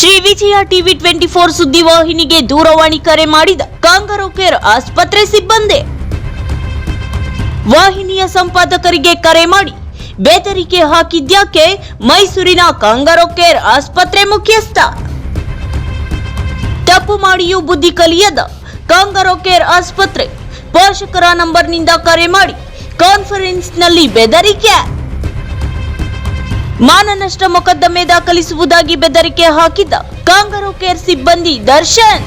Shri Vijaya TV twenty four ಸುದ್ದಿವಾಹಿನಿಗೆ ದೂರವಾಣಿ ಕರೆ ಮಾಡಿದ ಕಾಂಗರೋ ಕೇರ್ ಆಸ್ಪತ್ರೆ ಸಿಬ್ಬಂದಿ. ವಾಹಿನಿಯ ಸಂಪಾದಕರಿಗೆ ಕರೆ ಮಾಡಿ ಬೆದರಿಕೆ ಹಾಕಿದ್ಯಾಕೆ ಮೈಸೂರಿನ ಕಾಂಗರೋ ಕೇರ್ ಆಸ್ಪತ್ರೆ ಮುಖ್ಯಸ್ಥ. ತಪ್ಪು ಮಾಡಿಯೂ ಬುದ್ಧಿ ಕಲಿಯದ ಕಾಂಗರೋ ಕೇರ್ ಆಸ್ಪತ್ರೆ ಪೋಷಕರ ನಂಬರ್ನಿಂದ ಕರೆ ಮಾಡಿ ಕಾನ್ಫರೆನ್ಸ್ನಲ್ಲಿ ಬೆದರಿಕೆ. ಮಾನನಷ್ಟ ಮೊಕದ್ದಮೆ ದಾಖಲಿಸುವುದಾಗಿ ಬೆದರಿಕೆ ಹಾಕಿದ್ದ ಕಾಂಗರೋ ಕೇರ್ ಸಿಬ್ಬಂದಿ ದರ್ಶನ್.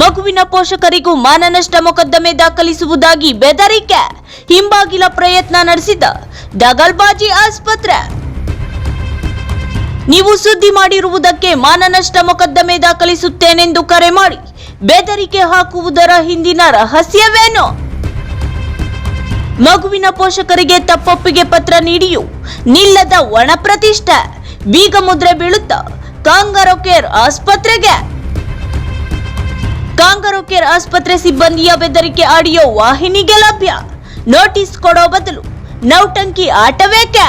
ಮಗುವಿನ ಪೋಷಕರಿಗೂ ಮಾನನಷ್ಟ ಮೊಕದ್ದಮೆ ದಾಖಲಿಸುವುದಾಗಿ ಬೆದರಿಕೆ. ಹಿಂಬಾಗಿಲ ಪ್ರಯತ್ನ ನಡೆಸಿದ ದಗಲ್ಬಾಜಿ ಆಸ್ಪತ್ರೆ. ನೀವು ಸುದ್ದಿ ಮಾಡಿರುವುದಕ್ಕೆ ಮಾನನಷ್ಟ ಮೊಕದ್ದಮೆ ದಾಖಲಿಸುತ್ತೇನೆಂದು ಕರೆ ಮಾಡಿ, ಬೆದರಿಕೆ ಹಾಕುವುದರ ಹಿಂದಿನ ರಹಸ್ಯವೇನು? ಮಗುವಿನ ಪೋಷಕರಿಗೆ ತಪ್ಪೊಪ್ಪಿಗೆ ಪತ್ರ ನೀಡಿಯೂ ನಿಲ್ಲದ ಒಣ ಪ್ರತಿಷ್ಠೆ. ಬೀಗ ಮುದ್ರೆ ಬೀಳುತ್ತಾ ಕಾಂಗರೋ ಕೇರ್ ಆಸ್ಪತ್ರೆಗೆ. ಕಾಂಗರೋ ಕೇರ್ ಆಸ್ಪತ್ರೆ ಸಿಬ್ಬಂದಿಯ ಬೆದರಿಕೆ ಆಡಿಯೋ ವಾಹಿನಿಗೆ ಲಭ್ಯ. ನೋಟಿಸ್ ಕೊಡೋ ಬದಲು ನೌಟಂಕಿ ಆಟವೇಕೆ?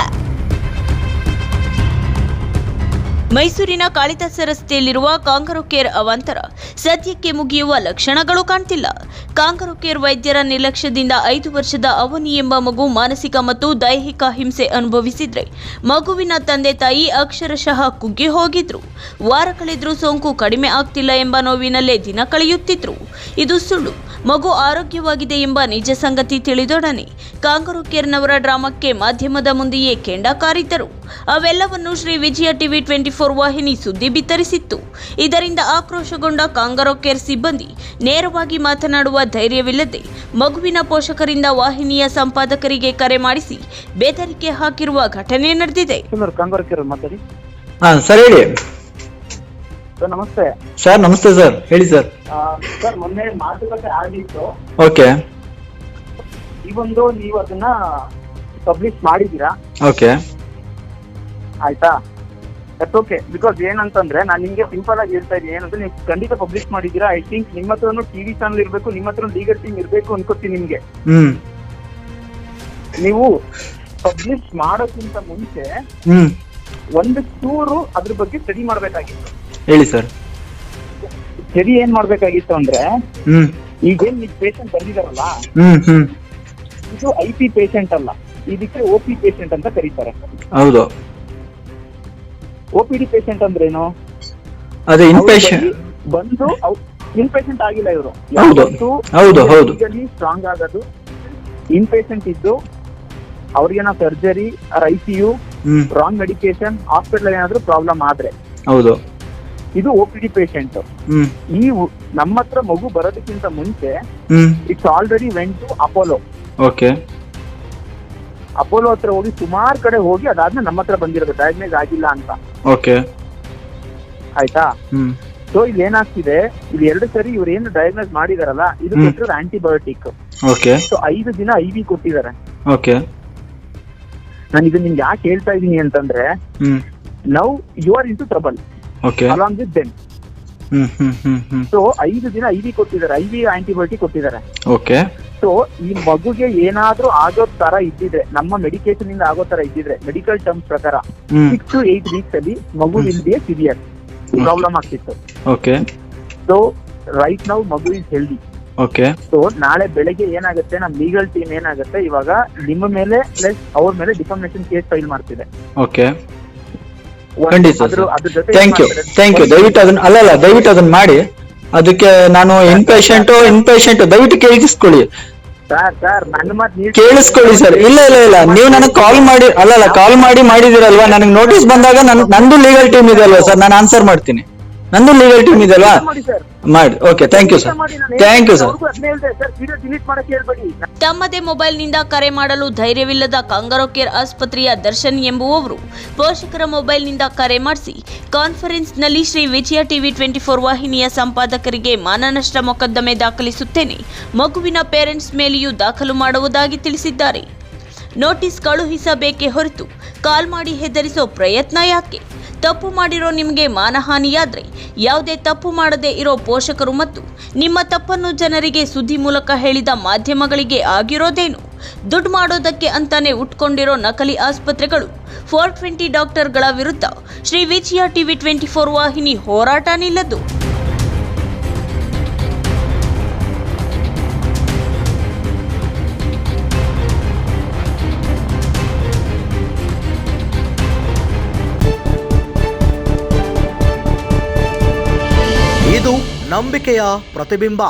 ಮೈಸೂರಿನ ಕಾಳಿದಾಸ ರಸ್ತೆಯಲ್ಲಿರುವ ಕಾಂಗರೋ ಕೇರ್ ಅವಾಂತರ ಸದ್ಯಕ್ಕೆ ಮುಗಿಯುವ ಲಕ್ಷಣಗಳು ಕಾಣ್ತಿಲ್ಲ. ಕಾಂಗರೋ ಕೇರ್ ವೈದ್ಯರ ನಿರ್ಲಕ್ಷ್ಯದಿಂದ ಐದು ವರ್ಷದ ಅವನಿ ಎಂಬ ಮಗು ಮಾನಸಿಕ ಮತ್ತು ದೈಹಿಕ ಹಿಂಸೆ ಅನುಭವಿಸಿದ್ರೆ ಮಗುವಿನ ತಂದೆ ತಾಯಿ ಅಕ್ಷರಶಃ ಕುಗ್ಗಿ ಹೋಗಿದ್ರು. ವಾರ ಕಳೆದ್ರೂ ಸೋಂಕು ಕಡಿಮೆ ಆಗ್ತಿಲ್ಲ ಎಂಬ ನೋವಿನಲ್ಲೇ ದಿನ ಕಳೆಯುತ್ತಿದ್ರು. ಇದು ಸುಳ್ಳು. ಮಗು ಆರೋಗ್ಯವಾಗಿದೆ ಎಂಬ ನಿಜ ಸಂಗತಿ ತಿಳಿದೊಡನೆ ಕಾಂಗರು ಕೇರ್ನವರ ಡ್ರಾಮಾಕ್ಕೆ ಮಾಧ್ಯಮದ ಮುಂದೆಯೇ ಕೆಂಡ ಕಾರಿದ್ದರು ಅವೆಲ್ಲವನ್ನು Shri Vijaya TV twenty four ವಾಹಿನಿ ಸುದ್ದಿ ಬಿತ್ತರಿಸಿತ್ತು. ಇದರಿಂದ ಆಕ್ರೋಶಗೊಂಡ ಕಾಂಗರೋ ಕೇರ್ ಸಿಬ್ಬಂದಿ ನೇರವಾಗಿ ಮಾತನಾಡುವ ಧೈರ್ಯವಿಲ್ಲದೆ ಮಗುವಿನ ಪೋಷಕರಿಂದ ವಾಹಿನಿಯ ಸಂಪಾದಕರಿಗೆ ಕರೆ ಮಾಡಿಸಿ ಬೆದರಿಕೆ ಹಾಕಿರುವ ಘಟನೆ ನಡೆದಿದೆ. ಸರ್ ಹೇಳಿ. ಸರ್ ನಮಸ್ತೆ. ಸರ್ ನಮಸ್ತೆ ಸರ್. ಹೇಳಿ ಸರ್. ಸರ್ ಮೊನ್ನೆ ಮಾತುಕತೆ ಆಗಿತ್ತು. ಓಕೆ. ಈ ಒಂದು ನೀವು ಅದನ್ನ ಪಬ್ಲಿಷ್ ಮಾಡಿದೀರಾ ಓಕೆ. ಆಯ್ತಾ? ದಟ್ಸ್ ಓಕೆ ಬಿಕಾಸ್ ಏನಂತಂದ್ರೆ ನಾನು ನಿಮ್ಗೆ ಸಿಂಪಲ್ ಆಗಿ ಹೇಳ್ತಾ ಇದ್ದೀನಿ. ಏನಂದ್ರೆ ನೀವು ಖಂಡಿತ ಪಬ್ಲಿಷ್ ಮಾಡಿದೀರಾ ಐ ಥಿಂಕ್ ನಿಮ್ಮ ಹತ್ರನು ಟಿವಿ ಚಾನಲ್ ಇರ್ಬೇಕು ನಿಮ್ಮ ಹತ್ರ ಲೀಗಲ್ ಟೀಮ್ ಇರಬೇಕು ಅನ್ಕೋತೀನಿ ನಿಮ್ಗೆ. ನೀವು ಪಬ್ಲಿಷ್ ಮಾಡೋಕ್ಕಿಂತ ಮುಂಚೆ ಒಂದು ಚೂರು ಅದ್ರ ಬಗ್ಗೆ ಸ್ಟಡಿ ಮಾಡ್ಬೇಕಾಗಿತ್ತು. ಹೇಳಿ ಸರ್ ಸ್ಟಡಿ ಏನ್ ಮಾಡ್ಬೇಕಾಗಿತ್ತು ಅಂದ್ರೆ ಈಗೇನ್ ನಿಮ್ ಪೇಷಂಟ್ ಬಂದಿದಾರಲ್ಲ? ಇದು ಐ ಪಿ ಪೇಷಂಟ್ ಅಲ್ಲ. ಇದಕ್ಕೆ ಓ ಪಿ ಪೇಷಂಟ್ ಅಂತ ಕರೀತಾರೆ. ಹೌದು. ಒ ಪಿ ಡಿ ಪೇಷಂಟ್ ಅಂದ್ರೇನು? ಅದೇ ಇನ್ಪೇಷಂಟ್ ಬಂದು ಇನ್ ಪೇಷಂಟ್ ಆಗಿಲ್ಲ ಇವರು. ಹೌದು. ಹೌದು, ಹೌದು. ಸ್ಟ್ರಾಂಗ್ ಆಗೋದು. ಇನ್ ಇದ್ದು ಇದ್ದು ನಾವು surgery I C U wrong medication hospital ಏನಾದ್ರೂ ಪ್ರಾಬ್ಲಮ್ ಆದ್ರೆ. ಹೌದು. ಇದು ಒ ಪಿ ಡಿ ಪೇಷಂಟ್ ಈ ನಮ್ಮ ಹತ್ರ ಮಗು ಬರೋದಕ್ಕಿಂತ ಮುಂಚೆ it's already went to Apollo okay Apollo ಹತ್ರ ಹೋಗಿ ಸುಮಾರು ಕಡೆ ಹೋಗಿ ಅದಾದ್ಮೇಲೆ ನಮ್ಮ ಹತ್ರ ಬಂದಿರೋದು. ಡಯಾಗ್ನೈಸ್ ಆಗಿಲ್ಲ ಅಂತ. ಓಕೆ ಆಯ್ತಾ? ಹ್ಮ್. ಸೊ ಇಲ್ಲಿ ಏನಾಗ್ತಿದೆ? ಇಲ್ಲಿ ಎರಡು ಸರಿ ಇವ್ರು ಏನು ಡಯಾಗ್ನೈಸ್ ಮಾಡಿದಾರಲ್ಲ ಇದು ಹ್ಮ್. ಕೊಟ್ಟಿರೋದು ಆಂಟಿಬಯೋಟಿಕ್ ಓಕೆ ಸೊ ಐದು ದಿನ ಐ ವಿ ಕೊಟ್ಟಿದ್ದಾರೆ. ಓಕೆ ನಾನು ಇದು ನಿಮ್ಗೆ ಯಾಕೆ ಹೇಳ್ತಾ ಇದೀನಿ ಅಂತಂದ್ರೆ ಹ್ಮ್. Now you are into trouble okay along with then hmm hmm hmm hmm. So ಐದು ದಿನ ಐ ವಿ ಕೊಟ್ಟಿದ್ದಾರೆ. ಐ ವಿ ಆಂಟಿಬಯೋಟಿಕ್ ಕೊಟ್ಟಿದ್ದಾರೆ. ಓಕೆ ಸೊ ಈ ಮಗುಗೆ ಏನಾದ್ರೂ ಆಗೋ ತರ ಇದ್ದಿದ್ರೆ ನಮ್ಮ ಮೆಡಿಕೇಶನ್ ಇಂದ ಆಗೋ ತರ ಇದ್ದಿದ್ರೆ ಮೆಡಿಕಲ್ ಟರ್ಮ್ಸ್ ಪ್ರಕಾರ ಸಿಕ್ಸ್ ಟು ಏಟ್ ವೀಕ್ಸ್ ಅಲ್ಲಿ ಮಗು ಬಿ ಸಿವಿಯರ್ ಪ್ರಾಬ್ಲಮ್ ಆಗ್ತಿತ್ತು. ಓಕೆ ಸೊ ರೈಟ್ ನೌ ಮಗು ಇಸ್ ಹೆಲ್ದಿ ಓಕೆ ಸೊ ನಾಳೆ ಬೆಳಗ್ಗೆ ಏನಾಗುತ್ತೆ ನಮ್ಮ ಲೀಗಲ್ ಟೀಮ್ ಏನಾಗುತ್ತೆ ಇವಾಗ ನಿಮ್ಮ ಮೇಲೆ ಪ್ಲಸ್ ಅವ್ರ ಮೇಲೆ ಡಿಫಾರ್ಮೇಶನ್ ಕೇಸ್ ಫೈಲ್ ಮಾಡ್ತಿದೆ. ಓಕೆ ಖಂಡಿತ ಅದ್ರ- ಅದ್ರ ಜೊತೆ ಥ್ಯಾಂಕ್ ಯು ಥ್ಯಾಂಕ್ ಯು ದಯವಿಟ್ಟು ಅದನ್ನ ಅಲ್ಲಲ್ಲ ಅಲ್ಲ ದಯವಿಟ್ಟು ಅದನ್ನ ಮಾಡಿ. ಅದಕ್ಕೆ ನಾನು ಇನ್ ಪೇಷಂಟ್ ಇನ್ ಪೇಷಂಟ್ ದಯವಿಟ್ಟು ಕೇಳಿಸ್ಕೊಳ್ಳಿ. ಕೇಳಿಸ್ಕೊಳ್ಳಿ ಸರ್. ಇಲ್ಲ ಇಲ್ಲ ಇಲ್ಲ. ನೀವು ನನಗೆ ಕಾಲ್ ಮಾಡಿ ಅಲ್ಲ ಅಲ್ಲ ಕಾಲ್ ಮಾಡಿ ಮಾಡಿದಿರಲ್ವಾ? ನನಗೆ ನೋಟಿಸ್ ಬಂದಾಗ ನನ್ ನಂದು ಲೀಗಲ್ ಟೀಮ್ ಇದೆ ಅಲ್ವಾ ಸರ್? ನಾನು ಆನ್ಸರ್ ಮಾಡ್ತೀನಿ. ನಂದು ಲೀಗಲ್ ಟೀಮ್ ಇದೆ ಅಲ್ವಾ? ಮಾಡಿ ಸರ್. ಮಾಡಿ. Okay thank you sir thank you sir ತಮ್ಮದೇ ಮೊಬೈಲ್ ಮೊಬೈಲ್ನಿಂದ ಕರೆ ಮಾಡಲು ಧೈರ್ಯವಿಲ್ಲದ ಕಾಂಗರೋ ಕೇರ್ ಆಸ್ಪತ್ರೆಯ ದರ್ಶನ್ ಎಂಬುವವರು ಪೋಷಕರ ಮೊಬೈಲ್ನಿಂದ ಕರೆ ಮಾಡಿಸಿ ಕಾನ್ಫರೆನ್ಸ್ನಲ್ಲಿ Shri Vijaya TV twenty four ವಾಹಿನಿಯ ಸಂಪಾದಕರಿಗೆ ಮಾನನಷ್ಟ ಮೊಕದ್ದಮೆ ದಾಖಲಿಸುತ್ತೇನೆ. ಮಗುವಿನ ಪೇರೆಂಟ್ಸ್ ಮೇಲೆಯೂ ದಾಖಲು ಮಾಡುವುದಾಗಿ ತಿಳಿಸಿದ್ದಾರೆ. ನೋಟಿಸ್ ಕಳುಹಿಸಬೇಕೇ ಹೊರತು ಕಾಲ್ ಮಾಡಿ ಹೆದರಿಸೋ ಪ್ರಯತ್ನ ಯಾಕೆ? ತಪ್ಪು ಮಾಡಿರೋ ನಿಮಗೆ ಮಾನಹಾನಿಯಾದ್ರೆ ಯಾವುದೇ ತಪ್ಪು ಮಾಡದೇ ಇರೋ ಪೋಷಕರು ಮತ್ತು ನಿಮ್ಮ ತಪ್ಪನ್ನು ಜನರಿಗೆ ಸುದ್ದಿ ಮೂಲಕ ಹೇಳಿದ ಮಾಧ್ಯಮಗಳಿಗೆ ಆಗಿರೋದೇನು? ದುಡ್ಡು ಮಾಡೋದಕ್ಕೆ ಅಂತಾನೆ ಉಟ್ಕೊಂಡಿರೋ ನಕಲಿ ಆಸ್ಪತ್ರೆಗಳು, ಫೋರ್ ಟ್ವೆಂಟಿ ಡಾಕ್ಟರ್ಗಳ ವಿರುದ್ಧ Shri Vijaya TV twenty four ವಾಹಿನಿ ಹೋರಾಟ ನಿಲ್ಲದು. ನಂಬಿಕೆಯ ಪ್ರತಿಬಿಂಬ.